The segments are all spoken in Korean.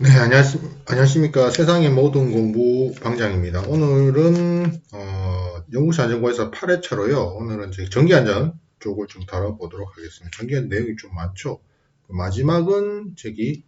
네, 안녕하십, 안녕하십니까. 세상의 모든 공부 방장입니다. 오늘은, 어, 연구사정과에서 8회차로요. 오늘은 전기안전 쪽을 좀 다뤄보도록 하겠습니다. 전기안전 내용이 좀 많죠. 그 마지막은 저기,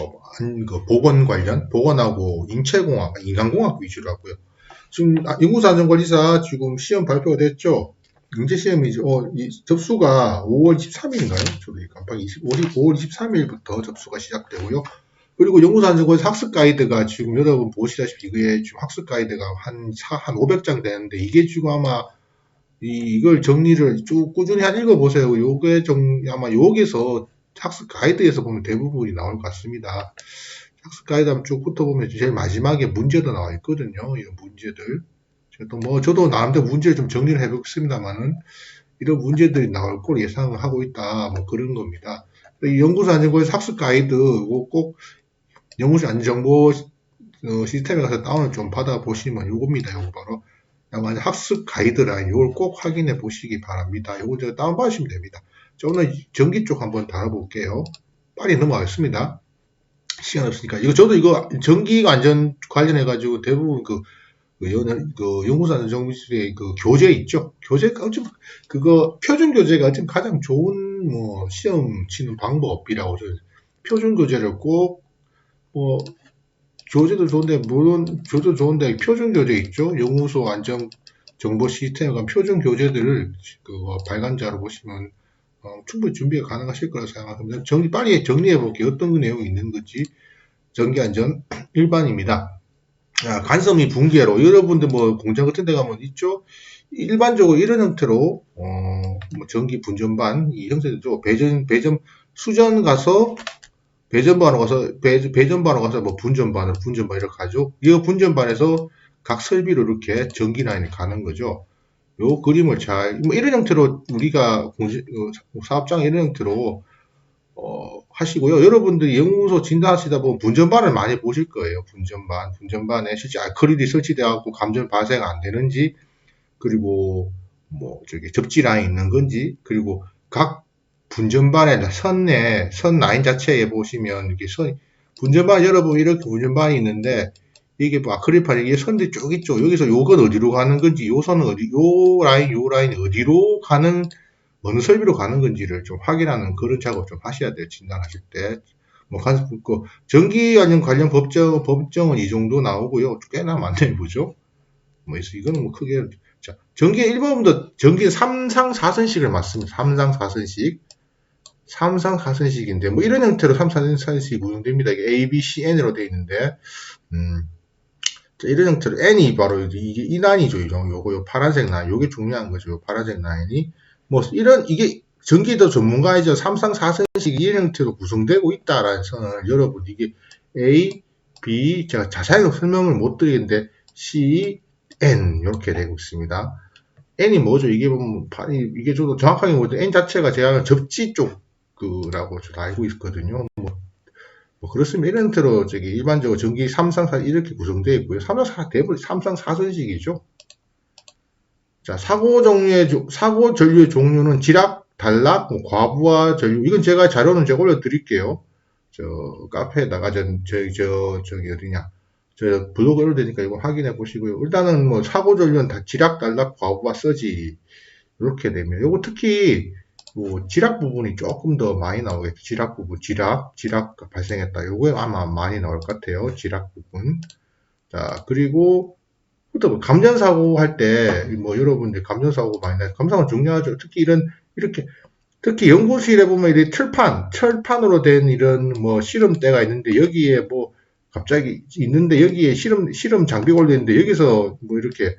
어, 안, 그 보건 관련, 보건하고 인체공학, 인간공학 위주로 하고요. 지금 아, 연구사정관리사 지금 시험 발표가 됐죠. 인재 시험이죠. 어, 이 접수가 5월 23일인가요? 저도 깜빡 20, 5월 23일부터 접수가 시작되고요. 그리고 연구산정고에서 학습 가이드가 지금 여러분 보시다시피 이게 지금 학습 가이드가 한, 사- 한 500장 되는데 이게 지금 아마 이, 이걸 정리를 쭉 꾸준히 한 읽어보세요. 요게 정, 아마 여기서 학습 가이드에서 보면 대부분이 나올 것 같습니다. 학습 가이드 한번 쭉 훑어보면 제일 마지막에 문제도 나와 있거든요. 이런 문제들. 또 뭐, 저도 나름대로 문제를 좀 정리를 해보겠습니다만은 이런 문제들이 나올 걸 예상을 하고 있다. 뭐 그런 겁니다. 이 연구소 안전고에서 학습 가이드 꼭 연구소 안전정보 어, 시스템에 가서 다운을 좀 받아보시면 요겁니다. 요거 바로 야간 학습 가이드라인 요걸 꼭 확인해 보시기 바랍니다. 요거 제가 다운받으시면 됩니다. 자, 오늘 전기 쪽 한번 다뤄볼게요. 빨리 넘어가겠습니다. 시간 없으니까. 이거 저도 이거 전기 안전 관련해 가지고 대부분 그, 그, 연, 그 연구소 안전정비실의 그 교재 있죠. 교재가 어쩜 그거 표준 교재가 어쩜 가장 좋은 뭐 시험 치는 방법이라고 저 표준 교재를 꼭 뭐 교재도 좋은데 물론 교재도 좋은데 표준 교재 있죠. 연구소 안전 정보 시스템에 관한 표준 교재들을 그거 발간자로 보시면 어, 충분히 준비가 가능하실 거라 생각합니다. 정리 빨리 정리해 볼게요. 어떤 그 내용이 있는 건지 전기 안전 일반입니다. 아, 간섭이 붕괴로 여러분들 뭐 공장 같은 데 가면 있죠. 일반적으로 이런 형태로 어, 뭐 전기 분전반 이 형태죠. 배전 배전 수전 가서 배전반으로 가서 배, 배전반으로 가서 뭐 분전반을 분전반 이렇게 가죠. 이 분전반에서 각 설비로 이렇게 전기 라인이 가는 거죠. 요 그림을 잘, 뭐 이런 형태로 우리가 공시, 어, 사업장 이런 형태로 어, 하시고요. 여러분들이 연구소 진단하시다 보면 분전반을 많이 보실 거예요. 분전반, 분전반에 실제 아크릴이 설치되어갖고 감전 발생 안 되는지, 그리고 뭐 저기 접지 라인 있는 건지, 그리고 각 분전반에 선에 선 라인 자체에 보시면 이렇게 선 분전반 여러분 이렇게 분전반이 있는데 이게 뭐 아크릴판 이게 선들이 쭉 있죠. 여기서 요건 어디로 가는 건지, 요 선은 어디, 요 라인, 요 라인 어디로 가는 어느 설비로 가는 건지를 좀 확인하는 그런 작업 좀 하셔야 돼요. 진단하실 때. 뭐, 간, 그, 전기 관련, 관련 법정, 법정은 이 정도 나오고요. 꽤나 많네요. 보죠? 뭐, 이거는 뭐 크게, 자, 전기 1번부터 전기 3상 4선식을 맞습니다. 3상 4선식. 3상 4선식인데, 뭐, 이런 형태로 3, 4선식이 구성됩니다. 이게 A, B, C, N으로 되어 있는데, 음, 자, 이런 형태로 N이 바로 이게 이 라인이죠. 요거, 요 파란색 라인. 요게 중요한 거죠. 요 파란색 라인이. 뭐 이런 이게 전기도 전문가이죠. 삼상 4선식 이런 형태로 구성되고 있다라는 선을 여러분 이게 A, B 제가 자세하게 설명을 못 드리는데 C, N 이렇게 되고 있습니다. N이 뭐죠? 이게 보면 이게 저도 정확하게 모르죠. N 자체가 제가 접지 쪽 그라고 저도 알고 있거든요. 뭐, 뭐 그렇습니다. 이런 형태로 저기 일반적으로 전기 3상 4 이렇게 구성되어 있고요. 3상 4 대부분 3상 4선식이죠. 자, 사고 종류의, 사고 전류의 종류는 지락, 단락, 뭐 과부하 전류. 이건 제가 자료는 제가 올려 드릴게요. 저, 카페에다가 전, 저, 저, 저기 어디냐. 저 블로그 올려드니까 이거 확인해 보시고요. 일단은 뭐 사고 전류는 다 지락, 단락, 과부하, 써지. 이렇게 되면. 요거 특히, 뭐 지락 부분이 조금 더 많이 나오겠죠. 지락 부분, 지락, 지락 발생했다. 요거 아마 많이 나올 것 같아요. 지락 부분. 자, 그리고 또 감전 사고 할 때 뭐 여러분들 감전 사고 많이 나요. 감사는 중요하죠. 특히 이런 이렇게 특히 연구실에 보면 이렇게 철판, 철판으로 된 이런 뭐 실험대가 있는데 여기에 뭐 갑자기 있는데 여기에 실험 실험 장비 걸렸는데 여기서 뭐 이렇게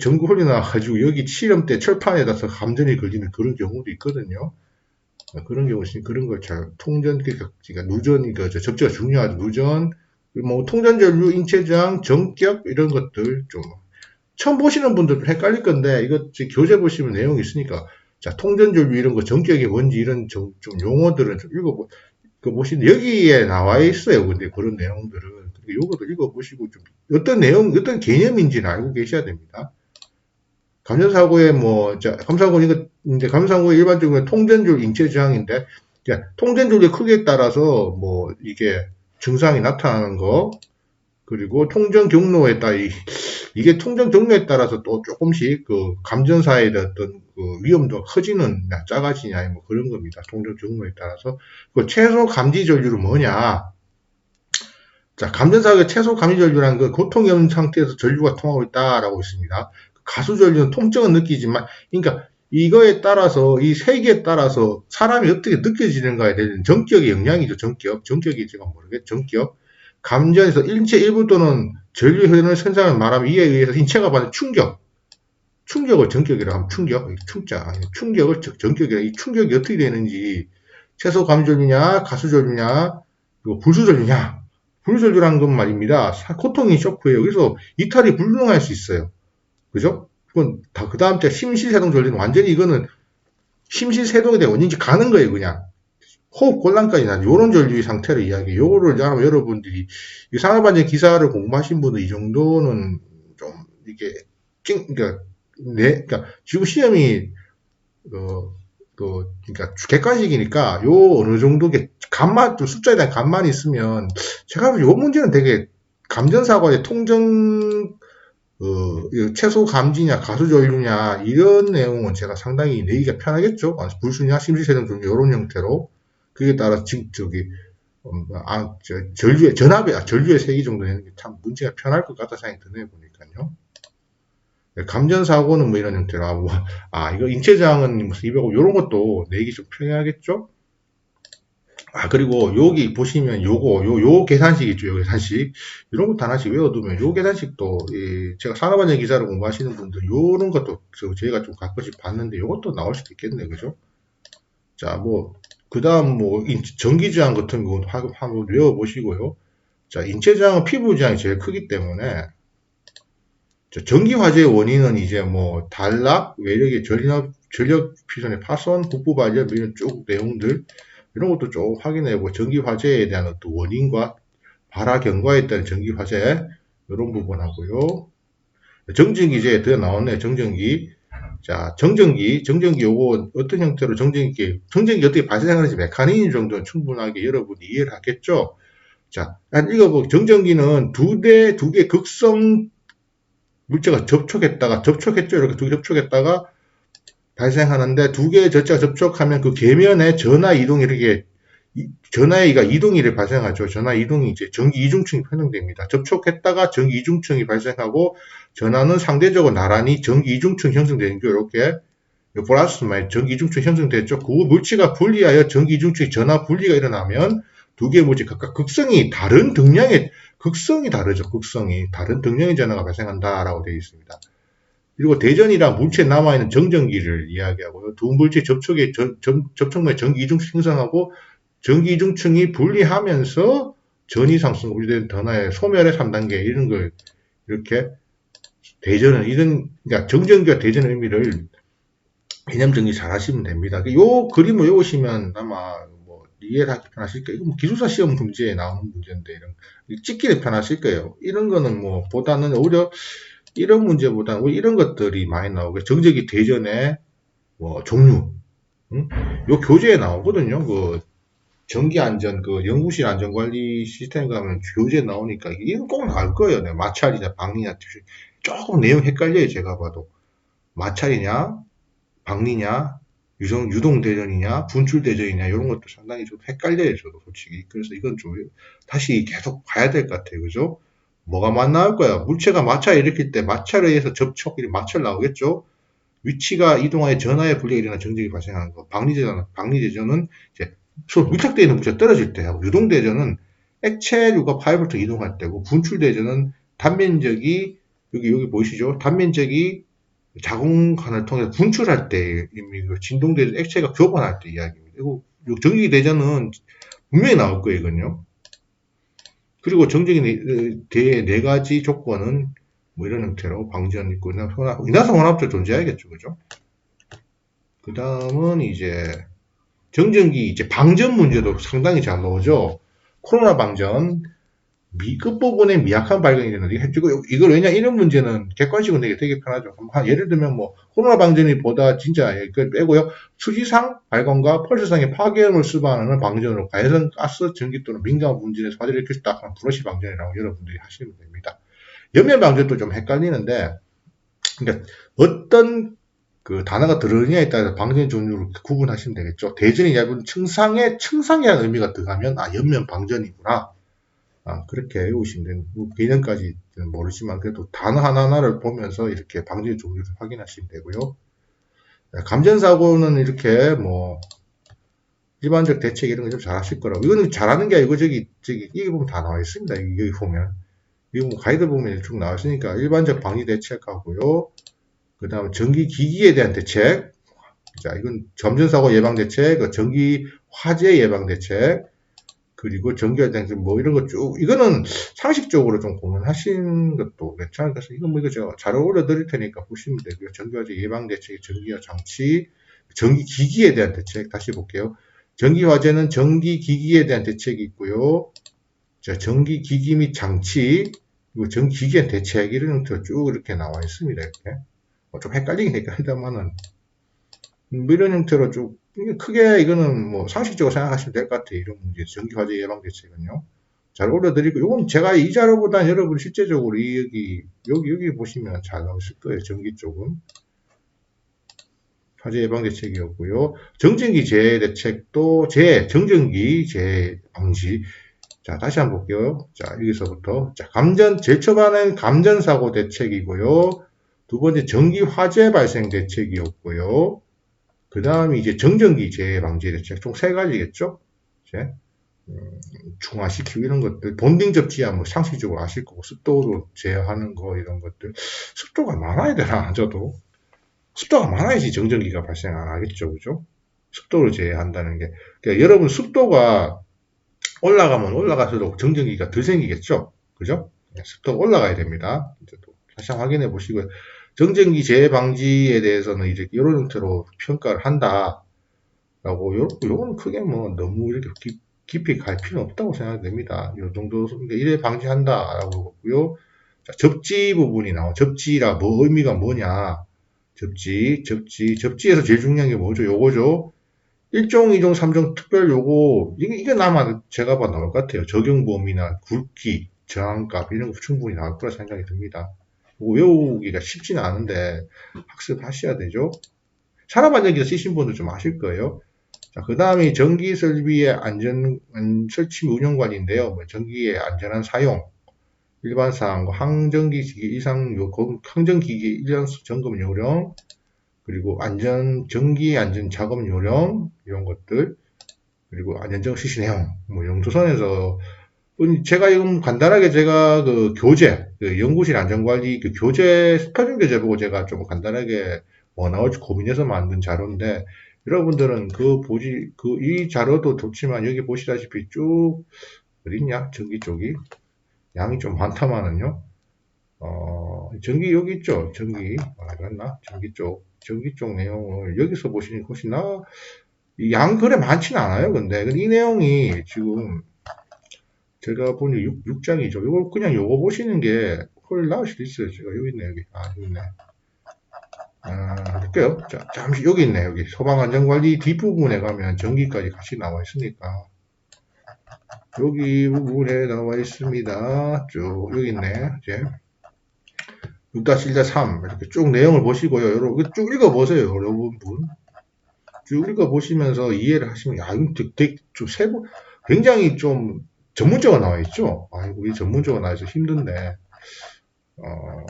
전구 홀리 나와가지고 여기 실험대 철판에다서 감전이 걸리는 그런 경우도 있거든요. 그런 경우 그런 걸 잘 통전 그러니까 누전 이거 접지가 중요하죠. 누전 뭐 통전전류, 인체저항, 전격 이런 것들 좀 처음 보시는 분들 헷갈릴 건데 이거 교재 보시면 내용이 있으니까 자 통전전류 이런 거 전격이 뭔지 이런 좀, 좀 용어들은 좀 읽어보 그 보시는 여기에 나와 있어요. 근데 그런 내용들은 요것도 읽어보시고 좀 어떤 내용, 어떤 개념인지는 알고 계셔야 됩니다. 감전사고에 뭐, 자, 감사고 이거, 이제 감사고 일반적으로 통전줄 인체 저항인데, 통전줄의 크기에 따라서 뭐, 이게 증상이 나타나는 거, 그리고 통정 경로에 따라, 이- 이게 통정 경로에 따라서 또 조금씩 그 감전사의 어떤 그 위험도가 커지느냐, 작아지냐, 뭐 그런 겁니다. 통정 경로에 따라서. 그 최소 감지 전류는 뭐냐? 자, 감전사의 최소 감지 전류라는 건 고통이 없는 상태에서 전류가 통하고 있다라고 있습니다. 가수 전류는 통증은 느끼지만, 그러니까 이거에 따라서 이 세계에 따라서 사람이 어떻게 느껴지는가에 대한 전격의 영향이죠. 전격. 전격이 제가 모르겠. 전격. 감전에서 인체 일부 또는 전류 흐르는 현상을 말하면 이에 의해서 인체가 받는 충격. 충격을 전격이라고 하면 충격. 충자. 충격을 전- 전격이라. 이 충격이 어떻게 되는지 최소 감전류냐, 가수 전류냐, 그리고 불수 전류냐. 불수전류라는 건 말입니다. 사- 고통이 쇼크예요. 그래서 이탈이 불능할 수 있어요. 그죠? 그건 다, 그 다음 때 심실세동 전류는 완전히 이거는 심실세동이 되고 원인지 가는 거예요, 그냥. 호흡 곤란까지 난 요런 전류의 상태를 이야기해요. 요거를 아마 여러분들이 이 산업안전 기사를 공부하신 분들 이 정도는 좀 이게 찡, 그러니까 네, 그러니까 지구 시험이 어, 그 그러니까 객관식이니까 요 어느 정도 게 감만 좀 숫자에 대한 감만 있으면 제가 보기엔 요 문제는 되게 감전사고의 통정 어, 이 최소 감지냐, 가수 전류냐, 이런 내용은 제가 상당히 내기가 편하겠죠. 아, 불수냐, 심실세동 전류, 이런 형태로. 그에 따라, 지, 저기, 음, 아, 저, 전류의, 전압의, 아, 전류의 세기 정도 되는 게 참 문제가 편할 것 같다 생각이 드네요, 보니까요. 네, 감전사고는 뭐 이런 형태로, 아, 뭐, 아, 이거 인체저항은 무슨 205, 이런 것도 내기 좀 편하겠죠? 아, 그리고 여기 보시면 요거, 요, 요 계산식 있죠, 요 계산식. 이런 것도 하나씩 외워두면 요 계산식도 이 제가 산업안전 기사를 공부하시는 분들 요런 것도 저- 저희가 좀 가끔씩 봤는데 요것도 나올 수도 있겠네 그죠? 자 뭐 그 다음 뭐 인- 전기저항 같은 거 하- 한번 외워보시고요. 자 인체저항은 피부저항이 제일 크기 때문에 자, 전기 화재의 원인은 이제 뭐 단락, 외력의 전력 전력 피선의 파손, 국부 발열 뭐 이런 쭉 내용들 이런 것도 좀 확인해보고 전기 화재에 대한 어떤 원인과 발화 경과에 따른 전기 화재 이런 부분 하고요. 정전기 이제 더 나왔네요. 정전기. 자, 정전기, 정전기 요거 어떤 형태로 정전기, 정전기 어떻게 발생하는지 메커니즘 정도는 충분하게 여러분이 이해를 하겠죠? 자, 한 읽어보 정전기는 두 대, 두 개 극성 물체가 접촉했다가, 접촉했죠? 이렇게 두 개 접촉했다가 발생하는데 두 개의 전체가 접촉하면 그 계면에 전화 이동이 이렇게 이- 전화가 이동이 발생하죠. 전화 이동이 이제 전기 이중층이 편성됩니다. 접촉했다가 전기 이중층이 발생하고 전화는 상대적으로 나란히 전기 이중층 형성되는 게 이렇게 마이 전기 이중층 형성됐죠. 그 물체가 분리하여 전기 이중층 전화 분리가 일어나면 두 개의 물체 각각 극성이 다른 등량의 극성이 다르죠. 극성이 다른 등량의 전화가 발생한다라고 되어 있습니다. 그리고 대전이랑 물체에 남아있는 정전기를 이야기하고요. 두 물체 전- 접촉물에 전기 이중층 형성하고 전기 이중층이 분리하면서 전이 상승 우리된 전화의 소멸의 3단계 이런 걸 이렇게 대전은 이런 그러니까 정전기와 대전의 의미를 개념 정리 잘 하시면 됩니다. 요 그림을 외우시면 아마 뭐 이해를 하기 편하실 거예요. 이거 뭐 기술사 시험 문제에 나오는 문제인데 이런 찍기를 편하실 거예요. 이런 거는 뭐 보다는 오히려 이런 문제보다는 이런 것들이 많이 나오고 정전기 대전의 뭐 종류 응? 요 교재에 나오거든요. 그 전기 안전, 그 연구실 안전관리 시스템 가면 교재 나오니까 이건 꼭 나올 거예요. 네, 마찰이냐, 방리냐, 조금 내용 헷갈려요. 제가 봐도 마찰이냐, 방리냐, 유성, 유동 대전이냐, 분출 대전이냐 이런 것도 상당히 좀 헷갈려요. 저도 솔직히. 그래서 이건 좀 다시 계속 봐야 될 것 같아요. 그죠? 뭐가 맞나올 거야? 물체가 마찰을 일으킬 때 마찰에 의해서 접촉, 이 마찰 나오겠죠? 위치가 이동하여 전하의 분리가 일어나 정적이 발생하는 거. 방리대전, 방리대전은 이제 서로 밀착되어 있는 물체가 떨어질 때 하고 유동대전은 액체류가 파이브부터 이동할 때고 분출대전은 단면적이 여기 여기 보이시죠? 단면적이 자궁관을 통해서 분출할 때 진동대전 액체가 교반할 때 이야기입니다. 그리고 정기 대전은 분명히 나올 거예요, 이건요. 그리고 정적인 대의 네 가지 조건은 뭐 이런 형태로 방지원 있고 인화성 혼합조 존재해야겠죠, 그죠? 그 다음은 이제 정전기 이제 방전 문제도 상당히 잘 나오죠. 코로나 방전 미, 끝부분에 미약한 발견이 되는데, 이거, 이걸 왜냐, 이런 문제는 객관식으로 내기 되게 편하죠. 한, 예를 들면 뭐, 코로나 방전이보다 진짜, 이걸 빼고요. 수지상 발견과 펄스상의 파괴음을 수반하는 방전으로 가해선 가스, 전기 또는 민감 문제에서 화재를 있다. 그럼 브러시 방전이라고 여러분들이 하시면 됩니다. 옆면 방전도 좀 헷갈리는데, 그러니까 어떤 그 단어가 들어오느냐에 따라서 방전 종류를 구분하시면 되겠죠. 대전이 얇은 층상에 층상이라는 의미가 들어가면 아 옆면 방전이구나. 아 그렇게 외우시면 되는 뭐 개념까지는 모르지만 그래도 단어 하나하나를 보면서 이렇게 방전 종류를 확인하시면 되고요. 네, 감전사고는 이렇게 뭐 일반적 대책 이런 거 좀 잘하실 거라고. 이거는 잘하는 게 아니고 저기 저기 이게 보면 다 나와 있습니다. 여기 보면 이거 뭐 가이드 보면 쭉 나와 있으니까 일반적 방지 대책하고요. 그 다음 전기 기기에 대한 대책. 자, 이건 점전사고 예방 대책, 그 전기 화재 예방 대책, 그리고 대한 뭐 이런 거 쭉, 이거는 상식적으로 좀 고민하신 것도 괜찮을 것 같습니다. 이건 뭐 이거 제가 자료 올려드릴 테니까 보시면 되고요. 전기화재 예방 대책, 전기화 장치, 전기 기기에 대한 대책, 다시 볼게요. 전기 화재는 전기 기기에 대한 대책이 있고요. 자, 전기 기기 및 장치, 그리고 전기 대한 대책, 이런 형태로 쭉 이렇게 나와 있습니다. 이렇게. 뭐 좀 헷갈리긴 헷갈리다만은 뭐 이런 형태로 쭉 이게 크게 이거는 뭐 상식적으로 생각하시면 될 것 같아요. 이런 문제 전기 화재 예방 대책은요. 잘 올려드리고 이건 제가 이 자료보다 여러분 실제적으로 이 여기 여기 여기 보시면 잘 나오실 거예요. 전기 쪽은 화재 예방 대책이었고요. 정전기 재해 대책도 재해 정전기 재해 방지 자 다시 한번 볼게요. 자 여기서부터 자 감전 제일 초반은 감전 사고 대책이고요. 두 번째 전기 화재 발생 대책이었고요. 그 다음에 이제 정전기 재해 방지 대책 총 세 가지겠죠. 이제 음, 중화시키고 이런 것들 본딩 접지야 뭐 상식적으로 아실 거고 습도로 제어하는 거 이런 것들. 습도가 많아야 되나 저도? 습도가 많아야지 정전기가 발생 안 하겠죠 그죠? 습도를 제어한다는 게. 그러니까 여러분 습도가 올라가면 올라갈수록 정전기가 덜 생기겠죠? 그죠? 네, 습도가 올라가야 됩니다. 다시 확인해 보시고요. 정전기 재해 방지에 대해서는 이제 이런 형태로 평가를 한다. 라고, 요, 요건 크게 뭐 너무 이렇게 깊, 깊이 갈 필요는 없다고 생각됩니다. 요 정도, 그러니까 이래 방지한다. 라고 보고요. 자, 접지 부분이 나와. 접지라 뭐 의미가 뭐냐. 접지, 접지, 접지에서 제일 중요한 게 뭐죠? 요거죠. 1종, 2종, 3종 특별 요거, 이게, 이게 나만 제가 봐 나올 것 같아요. 적용 범위나 굵기, 저항값, 이런 거 충분히 나올 거라 생각이 듭니다. 외우기가 쉽지는 않은데 학습하셔야 되죠. 산업안전기사 쓰신 분들 좀 아실 거예요. 자, 그 다음에 전기 설비의 안전, 음, 설치 및 운영관리인데요. 뭐 전기의 안전한 사용, 일반 사항과 항전기기 이상 요, 항전기기 일반 점검 요령, 그리고 안전, 전기 안전 작업 요령, 이런 것들, 그리고 안전정 실시 내용, 뭐 용도선에서 제가 지금 간단하게 제가 그 교재, 그 연구실 안전관리 그 교재, 표준 교재 보고 제가 좀 간단하게 뭐 나올지 고민해서 만든 자료인데, 여러분들은 그 보지, 그 이 자료도 좋지만 여기 보시다시피 쭉, 어딨냐? 전기 쪽이. 양이 좀 많다마는요. 어, 전기 여기 있죠? 전기. 알았나? 전기 쪽. 전기 쪽 내용을 여기서 보시니 훨씬 나, 양 그래 많지는 않아요. 근데 이 내용이 지금 제가 보니 6, 6장이죠. 이거 그냥 요거 보시는 게 훨씬 나을 수도 있어요. 제가 여기 있네, 여기. 아, 여기 있네. 아, 할게요. 자, 잠시 여기 있네, 여기. 소방안전관리 뒷부분에 가면 전기까지 같이 나와 있으니까. 여기 부분에 나와 있습니다. 쭉, 여기 있네, 이제. 6-1-3 이렇게 쭉 내용을 보시고요. 여러분 쭉 읽어보세요. 여러분 쭉 읽어보시면서 이해를 하시면 야 이거 되게, 되게 좀 세부 굉장히 좀 전문적으로 나와 있죠. 아이고, 이 전문적으로 나와 있어 힘든데. 어,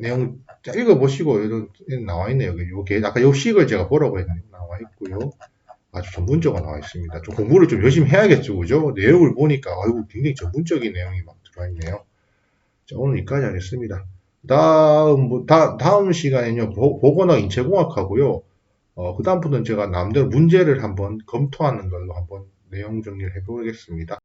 내용 읽어보시고, 이런, 나와 있네요. 여기, 요게, 아까 요 식을 제가 보라고 했는데, 나와 있고요. 아주 전문적으로 나와 있습니다. 좀 공부를 좀 열심히 해야겠죠. 그죠? 내용을 보니까, 아이고, 굉장히 전문적인 내용이 막 들어와 있네요. 자, 오늘 여기까지 하겠습니다. 다음, 뭐, 다, 다음 시간에는요, 보, 보건학 인체공학하고요. 어, 그 다음부터는 제가 남대로 문제를 한번 검토하는 걸로 한번 내용 정리를 해보겠습니다.